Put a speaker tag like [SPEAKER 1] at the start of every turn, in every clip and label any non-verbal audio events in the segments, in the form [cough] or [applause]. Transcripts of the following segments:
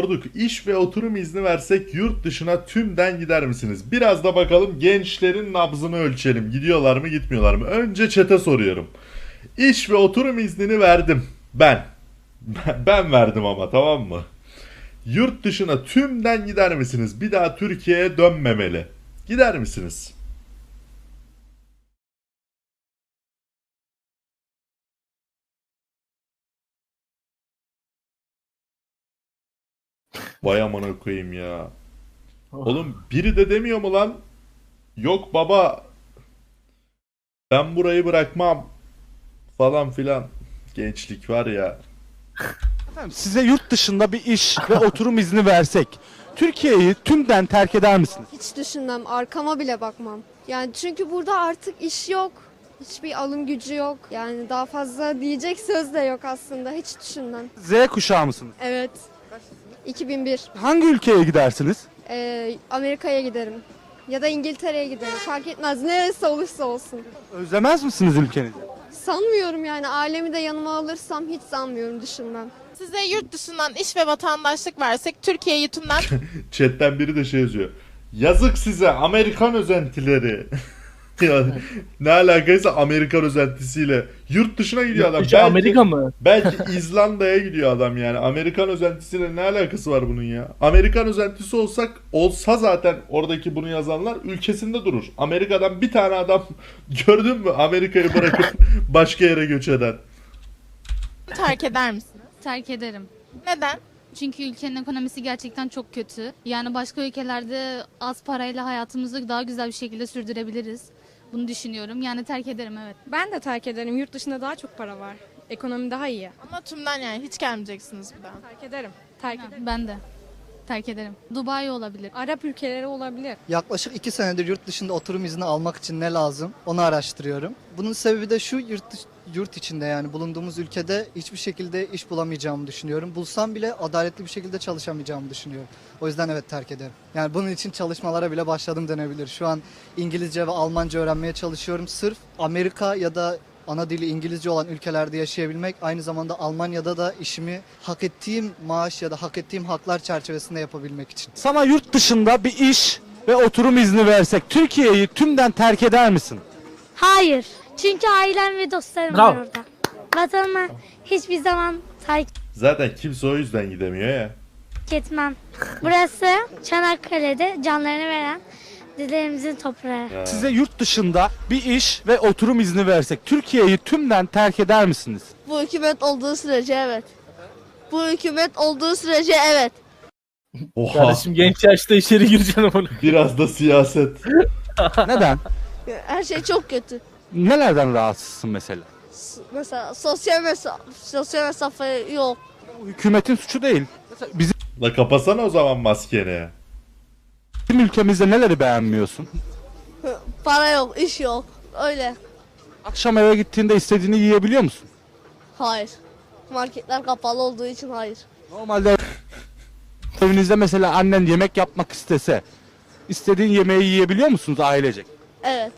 [SPEAKER 1] Sorduk iş ve oturum izni versek yurt dışına tümden gider misiniz? Biraz da bakalım gençlerin nabzını ölçelim. Gidiyorlar mı gitmiyorlar mı? Önce çete soruyorum. İş ve oturum iznini verdim. Ben. Ben verdim ama tamam mı? Yurt dışına tümden gider misiniz? Bir daha Türkiye'ye dönmemeli. Gider misiniz? Vay amına koyayım ya. Oğlum biri de demiyor mu lan? Yok baba. Ben burayı bırakmam. Falan filan. Gençlik var ya.
[SPEAKER 2] Efendim, size yurt dışında bir iş ve oturum izni versek Türkiye'yi tümden terk eder misiniz?
[SPEAKER 3] Hiç düşünmem. Arkama bile bakmam. Yani çünkü burada artık iş yok. Hiçbir alım gücü yok. Yani daha fazla diyecek söz de yok aslında. Hiç düşünmem.
[SPEAKER 2] Z kuşağı mısınız?
[SPEAKER 3] Evet. 2001.
[SPEAKER 2] Hangi ülkeye gidersiniz?
[SPEAKER 3] Ee, Amerika'ya giderim. Ya da İngiltere'ye giderim. Fark etmez. Neresi olursa olsun.
[SPEAKER 2] Özlemez misiniz ülkenizi?
[SPEAKER 3] Sanmıyorum yani. Ailemi de yanıma alırsam hiç sanmıyorum. Düşünmem.
[SPEAKER 4] Size yurt dışından iş ve vatandaşlık versek Türkiye'yi tümden [laughs]
[SPEAKER 1] Chatten biri de şey yazıyor. Yazık size Amerikan özentileri. Yani ne alakaysa Amerikan özentisiyle. Yurt dışına gidiyor adam.
[SPEAKER 5] Dışı Amerika mı?
[SPEAKER 1] Belki İzlanda'ya gidiyor adam yani. Amerikan özentisiyle ne alakası var bunun ya? Amerikan özentisi olsak olsa zaten oradaki bunu yazanlar ülkesinde durur. Amerika'dan bir tane adam [laughs] gördün mü Amerika'yı bırakıp [laughs] başka yere göç eden?
[SPEAKER 4] terk eder misiniz?
[SPEAKER 6] Terk ederim.
[SPEAKER 4] Neden?
[SPEAKER 6] Çünkü ülkenin ekonomisi gerçekten çok kötü. Yani başka ülkelerde az parayla hayatımızı daha güzel bir şekilde sürdürebiliriz. Bunu düşünüyorum. Yani terk ederim evet.
[SPEAKER 7] Ben de terk ederim. Yurt dışında daha çok para var. Ekonomi daha iyi.
[SPEAKER 4] Ama tümden yani hiç gelmeyeceksiniz bir daha.
[SPEAKER 7] Terk ederim. Terk ederim.
[SPEAKER 6] Ben de. Terk ederim. Dubai olabilir.
[SPEAKER 7] Arap ülkeleri olabilir.
[SPEAKER 8] Yaklaşık iki senedir yurt dışında oturum izni almak için ne lazım onu araştırıyorum. Bunun sebebi de şu yurt, dış- yurt içinde yani bulunduğumuz ülkede hiçbir şekilde iş bulamayacağımı düşünüyorum. Bulsam bile adaletli bir şekilde çalışamayacağımı düşünüyorum. O yüzden evet terk ederim. Yani bunun için çalışmalara bile başladım denebilir. Şu an İngilizce ve Almanca öğrenmeye çalışıyorum. Sırf Amerika ya da ana dili İngilizce olan ülkelerde yaşayabilmek aynı zamanda Almanya'da da işimi hak ettiğim maaş ya da hak ettiğim haklar çerçevesinde yapabilmek için.
[SPEAKER 2] Sana yurt dışında bir iş ve oturum izni versek Türkiye'yi tümden terk eder misin?
[SPEAKER 9] Hayır. Çünkü ailem ve dostlarım
[SPEAKER 5] Bravo.
[SPEAKER 9] var orada. Vatanıma hiçbir zaman terk
[SPEAKER 1] Zaten kimse o yüzden gidemiyor ya.
[SPEAKER 9] etmem. Burası Çanakkale'de canlarını veren dedelerimizin toprağı.
[SPEAKER 1] Ya.
[SPEAKER 2] Size yurt dışında bir iş ve oturum izni versek Türkiye'yi tümden terk eder misiniz?
[SPEAKER 3] Bu hükümet olduğu sürece evet. Bu hükümet olduğu sürece evet.
[SPEAKER 1] Oha.
[SPEAKER 5] Kardeşim genç yaşta içeri gireceksin onu.
[SPEAKER 1] Biraz da siyaset. [laughs]
[SPEAKER 2] Neden?
[SPEAKER 3] Her şey çok kötü.
[SPEAKER 2] Nelerden rahatsızsın mesela?
[SPEAKER 3] Mesela sosyal mesafe, sosyal mesafe yok.
[SPEAKER 2] Bu hükümetin suçu değil. Mesela bizim
[SPEAKER 1] La kapasana o zaman maskeni.
[SPEAKER 2] Ülkemizde neleri beğenmiyorsun?
[SPEAKER 3] Para yok, iş yok. Öyle.
[SPEAKER 2] Akşam eve gittiğinde istediğini yiyebiliyor musun?
[SPEAKER 3] Hayır. Marketler kapalı olduğu için hayır.
[SPEAKER 2] Normalde evinizde mesela annen yemek yapmak istese istediğin yemeği yiyebiliyor musunuz ailecek?
[SPEAKER 3] Evet.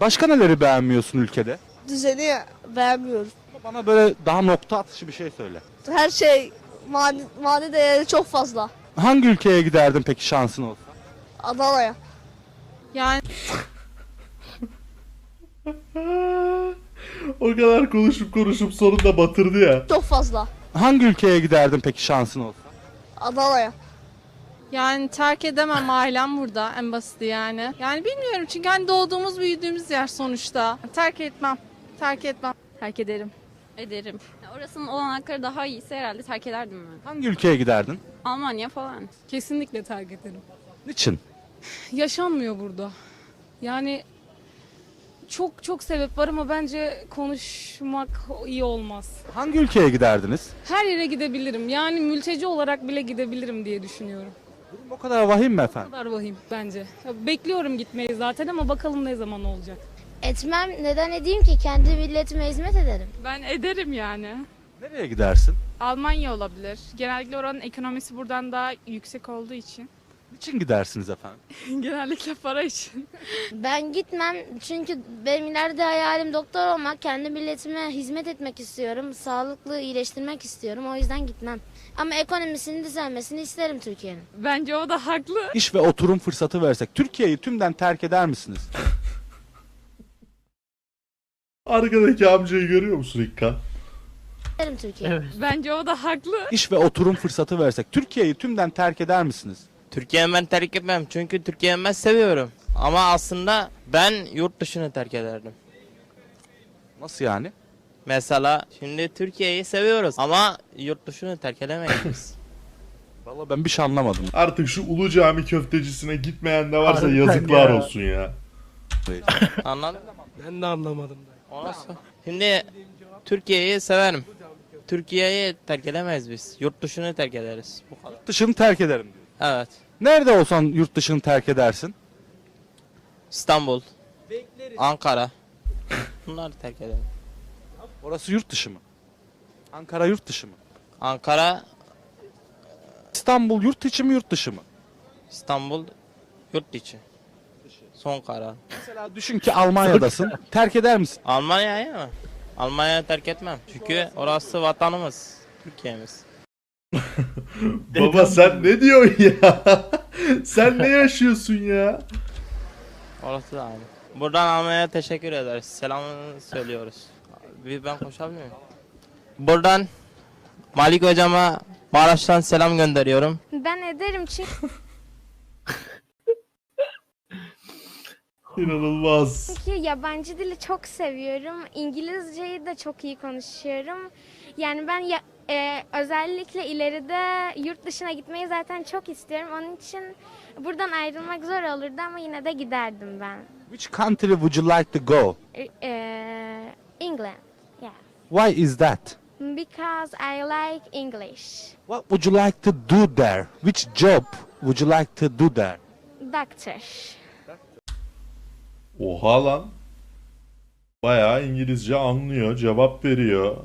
[SPEAKER 2] Başka neleri beğenmiyorsun ülkede?
[SPEAKER 3] Düzeni beğenmiyorum.
[SPEAKER 2] Bana böyle daha nokta atışı bir şey söyle.
[SPEAKER 3] Her şey mani, mani değeri çok fazla.
[SPEAKER 2] Hangi ülkeye giderdin peki şansın olsa?
[SPEAKER 3] Adana'ya.
[SPEAKER 7] Yani
[SPEAKER 1] o kadar konuşup konuşup sonunda batırdı ya.
[SPEAKER 3] Çok fazla.
[SPEAKER 2] Hangi ülkeye giderdin peki şansın olsa?
[SPEAKER 3] Adana'ya.
[SPEAKER 7] yani terk edemem ailem burada en basiti yani. Yani bilmiyorum çünkü hani doğduğumuz büyüdüğümüz yer sonuçta. Terk etmem. Terk etmem. Terk ederim.
[SPEAKER 10] Ederim. Orasının olanakları daha iyiyse herhalde terk ederdim ben.
[SPEAKER 2] Hangi ülkeye giderdin?
[SPEAKER 10] Almanya falan.
[SPEAKER 7] Kesinlikle terk ederim.
[SPEAKER 2] Niçin?
[SPEAKER 7] Yaşanmıyor burada. Yani çok çok sebep var ama bence konuşmak iyi olmaz.
[SPEAKER 2] Hangi ülkeye giderdiniz?
[SPEAKER 7] Her yere gidebilirim. Yani mülteci olarak bile gidebilirim diye düşünüyorum.
[SPEAKER 2] Durum o kadar vahim mi efendim?
[SPEAKER 7] kadar vahim bence. Ya bekliyorum gitmeyi zaten ama bakalım ne zaman olacak.
[SPEAKER 9] Etmem neden edeyim ki kendi milletime hizmet ederim.
[SPEAKER 11] Ben ederim yani.
[SPEAKER 2] Nereye gidersin?
[SPEAKER 11] Almanya olabilir. Genellikle oranın ekonomisi buradan daha yüksek olduğu için.
[SPEAKER 2] Niçin gidersiniz efendim? [laughs]
[SPEAKER 11] Genellikle para için.
[SPEAKER 9] Ben gitmem çünkü benim ileride hayalim doktor olmak. Kendi milletime hizmet etmek istiyorum. Sağlıklı iyileştirmek istiyorum. O yüzden gitmem. Ama ekonomisinin düzelmesini isterim Türkiye'nin.
[SPEAKER 11] Bence o da haklı.
[SPEAKER 2] İş ve oturum fırsatı versek Türkiye'yi tümden terk eder misiniz? [laughs]
[SPEAKER 1] Arkadaki amcayı görüyor musun İkkan?
[SPEAKER 9] İsterim Türkiye'nin.
[SPEAKER 11] Bence o da haklı.
[SPEAKER 2] İş ve oturum fırsatı versek Türkiye'yi tümden terk eder misiniz?
[SPEAKER 5] Türkiye'yi ben terk etmem çünkü Türkiye'yi ben seviyorum. Ama aslında ben yurt dışını terk ederdim.
[SPEAKER 2] Nasıl yani?
[SPEAKER 5] Mesela şimdi Türkiye'yi seviyoruz ama yurt dışını terk edemeyiz biz. [laughs]
[SPEAKER 2] Vallahi ben bir şey anlamadım.
[SPEAKER 1] Artık şu Ulu Cami köftecisine gitmeyen de varsa
[SPEAKER 5] Harbiden
[SPEAKER 1] yazıklar
[SPEAKER 5] ya.
[SPEAKER 1] olsun ya.
[SPEAKER 5] Anladın mı? Ben de anlamadım. Sonra- Şimdi Türkiye'yi severim. Türkiye'yi terk edemeyiz biz. Yurt dışını terk ederiz. Bu kadar.
[SPEAKER 2] Yurt dışını terk ederim diyor.
[SPEAKER 5] Evet.
[SPEAKER 2] Nerede olsan yurt dışını terk edersin?
[SPEAKER 5] İstanbul. Ankara. [laughs] Bunları terk ederim.
[SPEAKER 2] Orası yurt dışı mı? Ankara yurt dışı mı?
[SPEAKER 5] Ankara,
[SPEAKER 2] İstanbul yurt içi mi yurt dışı mı?
[SPEAKER 5] İstanbul, yurt içi. Son karar.
[SPEAKER 2] Mesela düşün ki Almanya'dasın. terk eder misin?
[SPEAKER 5] Almanya'yı mı? Almanya'yı terk etmem. Çünkü orası vatanımız. Türkiye'miz. [laughs] [laughs]
[SPEAKER 1] Baba sen ne diyorsun ya? [laughs] sen ne yaşıyorsun ya?
[SPEAKER 5] Orası da aynı. Buradan Almanya'ya teşekkür ederiz. Selam söylüyoruz. Bir ben konuşabilir miyim? Buradan Malik hocama Maraş'tan selam gönderiyorum.
[SPEAKER 9] Ben ederim çünkü [laughs]
[SPEAKER 1] İnanılmaz.
[SPEAKER 9] yabancı dili çok seviyorum. İngilizceyi de çok iyi konuşuyorum. Yani ben ya, e, özellikle ileride yurt dışına gitmeyi zaten çok istiyorum. Onun için buradan ayrılmak zor olurdu ama yine de giderdim ben.
[SPEAKER 2] Which country would you like to go?
[SPEAKER 9] E, e, England. Yeah.
[SPEAKER 2] Why is that?
[SPEAKER 9] Because I like English.
[SPEAKER 2] What would you like to do there? Which job would you like to do there?
[SPEAKER 9] Doctor.
[SPEAKER 1] Oha lan. Bayağı İngilizce anlıyor, cevap veriyor.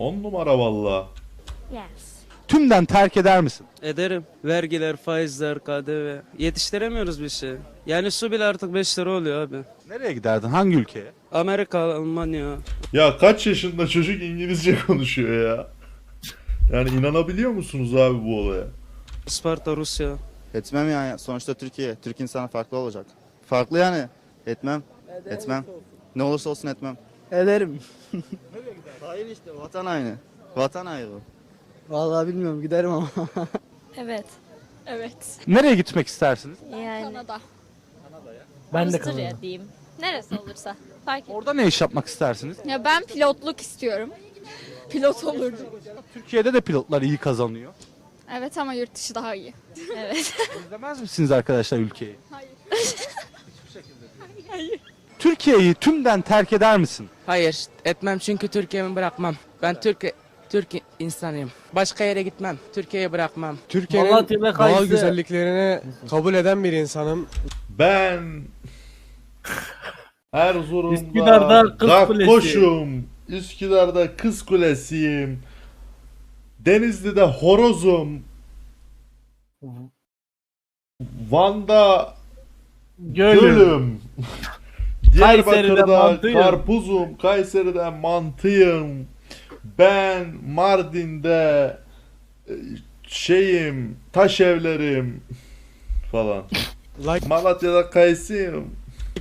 [SPEAKER 1] 10 numara valla.
[SPEAKER 9] Yes.
[SPEAKER 2] Tümden terk eder misin?
[SPEAKER 5] Ederim. Vergiler, faizler, KDV. Yetiştiremiyoruz bir şey. Yani su bile artık 5 lira oluyor abi.
[SPEAKER 2] Nereye giderdin? Hangi ülkeye?
[SPEAKER 5] Amerika, Almanya.
[SPEAKER 1] Ya kaç yaşında çocuk İngilizce [laughs] konuşuyor ya? Yani inanabiliyor musunuz abi bu olaya?
[SPEAKER 5] Sparta, Rusya.
[SPEAKER 12] Etmem yani. Sonuçta Türkiye. Türk insanı farklı olacak. Farklı yani. Etmem. Etmem. Ne olursa olsun etmem.
[SPEAKER 5] Ederim. [laughs]
[SPEAKER 12] Hayır işte vatan aynı. Vatan ayrı.
[SPEAKER 5] Vallahi bilmiyorum giderim ama. [laughs]
[SPEAKER 10] Evet. Evet.
[SPEAKER 2] Nereye gitmek istersiniz?
[SPEAKER 10] Yani. Kanada.
[SPEAKER 5] Ben de
[SPEAKER 10] Avusturya diyeyim. Neresi olursa. Fark et.
[SPEAKER 2] Orada ne iş yapmak istersiniz?
[SPEAKER 10] Ya ben pilotluk istiyorum. Pilot olurdum.
[SPEAKER 2] Türkiye'de de pilotlar iyi kazanıyor.
[SPEAKER 11] Evet ama yurt dışı daha iyi.
[SPEAKER 10] Evet.
[SPEAKER 2] Özlemez misiniz arkadaşlar ülkeyi? Hayır. [laughs] Türkiye'yi tümden terk eder misin?
[SPEAKER 5] Hayır, etmem çünkü Türkiye'mi bırakmam. Ben Türk Türk insanıyım. Başka yere gitmem. Türkiye'yi bırakmam.
[SPEAKER 13] Türkiye'nin doğal güzelliklerini kabul eden bir insanım.
[SPEAKER 1] Ben Erzurum'da
[SPEAKER 5] Üsküdar'da Kız
[SPEAKER 1] Gakkoş'um. Üsküdar'da Kız Kulesi'yim. Denizli'de Horoz'um. Van'da Gölüm. [laughs] Diyarbakır'da
[SPEAKER 5] mantıyım.
[SPEAKER 1] Karpuz'um. Kayseri'de Mantıyım. Ben Mardin'de e, şeyim, taş evlerim falan. [laughs]
[SPEAKER 13] Like
[SPEAKER 1] Malatya'da kayısıyım.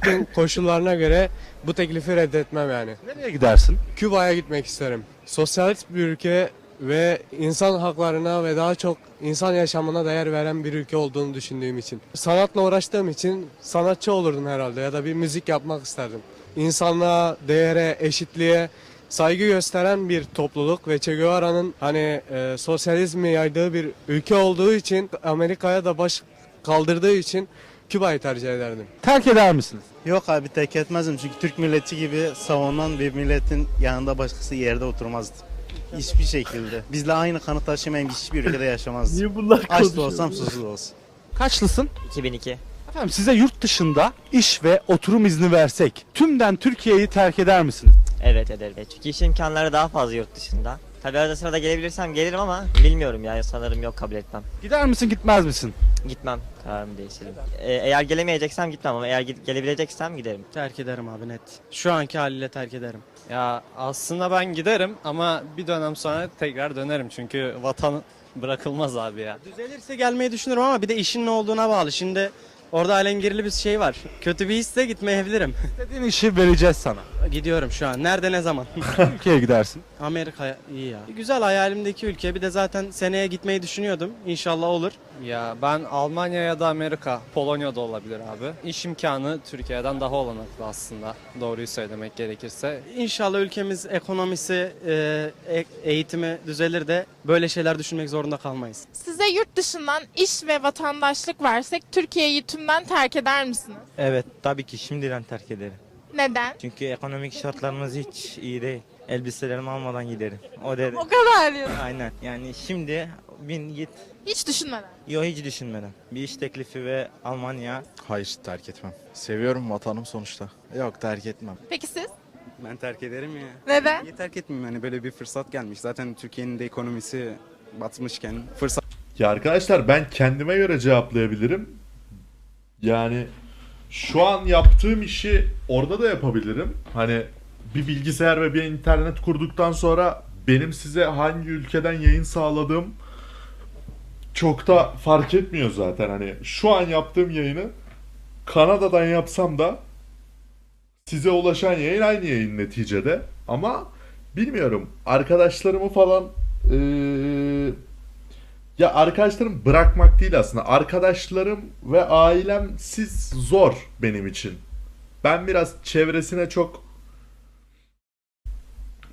[SPEAKER 1] [laughs]
[SPEAKER 13] koşullarına göre bu teklifi reddetmem yani.
[SPEAKER 2] Nereye gidersin?
[SPEAKER 13] Küba'ya gitmek isterim. Sosyalist bir ülke ve insan haklarına ve daha çok insan yaşamına değer veren bir ülke olduğunu düşündüğüm için. Sanatla uğraştığım için sanatçı olurdum herhalde ya da bir müzik yapmak isterdim. İnsanlığa, değere, eşitliğe saygı gösteren bir topluluk ve Che Guevara'nın hani e, sosyalizmi yaydığı bir ülke olduğu için Amerika'ya da baş kaldırdığı için Küba'yı tercih ederdim.
[SPEAKER 2] Terk eder misiniz?
[SPEAKER 12] Yok abi terk etmezdim çünkü Türk milleti gibi savunan bir milletin yanında başkası yerde oturmazdı. Hiçbir şekilde. Bizle aynı kanı taşımayan hiçbir ülkede yaşamazdı.
[SPEAKER 5] Niye bunlar
[SPEAKER 12] Aç da olsam susuz da olsun.
[SPEAKER 2] Kaçlısın?
[SPEAKER 5] 2002.
[SPEAKER 2] Efendim size yurt dışında iş ve oturum izni versek tümden Türkiye'yi terk eder misiniz?
[SPEAKER 5] Evet ederim. Çünkü iş imkanları daha fazla yurt dışında. Tabii arada sırada gelebilirsem gelirim ama bilmiyorum ya sanırım yok kabul etmem.
[SPEAKER 2] Gider misin gitmez misin?
[SPEAKER 5] Gitmem. Kararımı değiştirdim. Ee, eğer gelemeyeceksem gitmem ama eğer ge- gelebileceksem giderim.
[SPEAKER 14] Terk ederim abi net. Şu anki haliyle terk ederim. Ya aslında ben giderim ama bir dönem sonra tekrar dönerim çünkü vatan bırakılmaz abi ya. Düzelirse gelmeyi düşünürüm ama bir de işin ne olduğuna bağlı. Şimdi orada alengirli bir şey var. Kötü bir hisse gitmeyebilirim. [laughs]
[SPEAKER 2] İstediğin işi vereceğiz sana.
[SPEAKER 14] Gidiyorum şu an. Nerede ne zaman? [laughs]
[SPEAKER 2] Ülkeye gidersin.
[SPEAKER 14] Amerika iyi ya. Güzel hayalimdeki ülke. Bir de zaten seneye gitmeyi düşünüyordum. İnşallah olur.
[SPEAKER 13] Ya ben Almanya ya da Amerika, Polonya'da olabilir abi. İş imkanı Türkiye'den daha olanaklı aslında. Doğruyu söylemek gerekirse.
[SPEAKER 14] İnşallah ülkemiz ekonomisi, e, e- eğitimi düzelir de böyle şeyler düşünmek zorunda kalmayız.
[SPEAKER 4] Size yurt dışından iş ve vatandaşlık versek Türkiye'yi tümden terk eder misiniz?
[SPEAKER 5] Evet tabii ki şimdiden terk ederim.
[SPEAKER 4] Neden?
[SPEAKER 5] Çünkü ekonomik şartlarımız hiç iyi değil. Elbiselerimi almadan giderim. O derece.
[SPEAKER 4] O kadar diyorsun.
[SPEAKER 5] Aynen. Yani şimdi bin git.
[SPEAKER 4] Hiç düşünmeden.
[SPEAKER 5] Yo hiç düşünmeden. Bir iş teklifi ve Almanya.
[SPEAKER 15] Hayır terk etmem. Seviyorum vatanım sonuçta. Yok terk etmem.
[SPEAKER 4] Peki siz?
[SPEAKER 16] Ben terk ederim ya.
[SPEAKER 4] Neden?
[SPEAKER 16] Niye terk etmeyeyim? Hani böyle bir fırsat gelmiş. Zaten Türkiye'nin de ekonomisi batmışken fırsat
[SPEAKER 1] Ya arkadaşlar ben kendime göre cevaplayabilirim. Yani şu an yaptığım işi orada da yapabilirim. Hani bir bilgisayar ve bir internet kurduktan sonra benim size hangi ülkeden yayın sağladığım çok da fark etmiyor zaten. Hani şu an yaptığım yayını Kanada'dan yapsam da size ulaşan yayın aynı yayın neticede. Ama bilmiyorum arkadaşlarımı falan eee ya arkadaşlarım bırakmak değil aslında. Arkadaşlarım ve ailem siz zor benim için. Ben biraz çevresine çok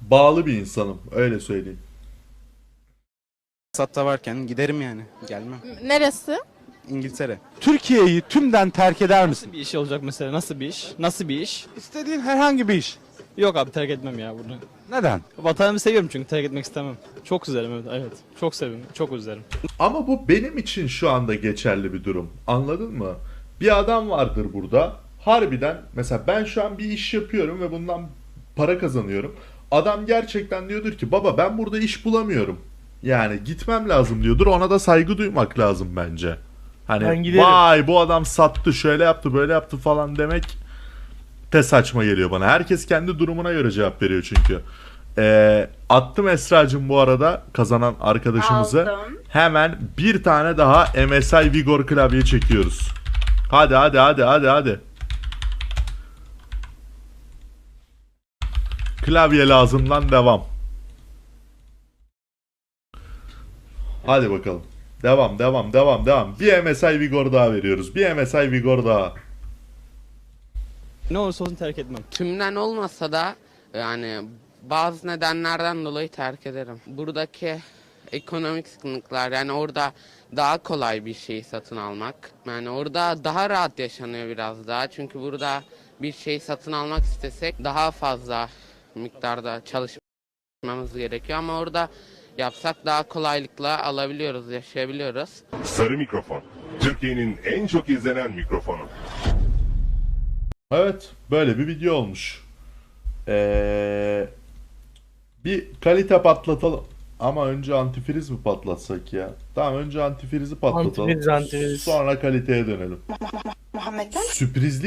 [SPEAKER 1] bağlı bir insanım. Öyle söyleyeyim.
[SPEAKER 16] fırsatta varken giderim yani. Gelmem.
[SPEAKER 4] Neresi?
[SPEAKER 16] İngiltere.
[SPEAKER 2] Türkiye'yi tümden terk eder misin?
[SPEAKER 17] bir iş olacak mesela? Nasıl bir iş? Nasıl bir iş?
[SPEAKER 2] İstediğin herhangi bir iş.
[SPEAKER 17] Yok abi terk etmem ya bunu.
[SPEAKER 2] Neden?
[SPEAKER 17] Vatanımı seviyorum çünkü terk etmek istemem. Çok üzerim evet. evet. Çok seviyorum. Çok üzerim.
[SPEAKER 1] Ama bu benim için şu anda geçerli bir durum. Anladın mı? Bir adam vardır burada. Harbiden mesela ben şu an bir iş yapıyorum ve bundan para kazanıyorum. Adam gerçekten diyordur ki baba ben burada iş bulamıyorum. Yani gitmem lazım diyordur. Ona da saygı duymak lazım bence. Hani
[SPEAKER 5] Ben giderim.
[SPEAKER 1] vay bu adam sattı şöyle yaptı böyle yaptı falan demek de saçma geliyor bana. Herkes kendi durumuna göre cevap veriyor çünkü. Ee, attım Esra'cığım bu arada kazanan arkadaşımızı. Hemen bir tane daha MSI Vigor klavye çekiyoruz. Hadi hadi hadi hadi hadi. Klavye lazım lan devam. Hadi bakalım. Devam devam devam devam. Bir MSI Vigor daha veriyoruz. Bir MSI Vigor daha.
[SPEAKER 17] Ne olursa olsun terk etmem.
[SPEAKER 18] Tümden olmasa da yani bazı nedenlerden dolayı terk ederim. Buradaki ekonomik sıkıntılar yani orada daha kolay bir şeyi satın almak. Yani orada daha rahat yaşanıyor biraz daha. Çünkü burada bir şey satın almak istesek daha fazla miktarda çalışmamız gerekiyor ama orada yapsak daha kolaylıkla alabiliyoruz, yaşayabiliyoruz.
[SPEAKER 19] Sarı mikrofon. Türkiye'nin en çok izlenen mikrofonu.
[SPEAKER 1] Evet, böyle bir video olmuş. Ee, bir kalite patlatalım. Ama önce antifriz mi patlatsak ya? Tamam önce antifrizi patlatalım.
[SPEAKER 5] Antifriz, antifriz.
[SPEAKER 1] Sonra kaliteye dönelim.
[SPEAKER 20] Muhammed'den
[SPEAKER 1] Sürprizli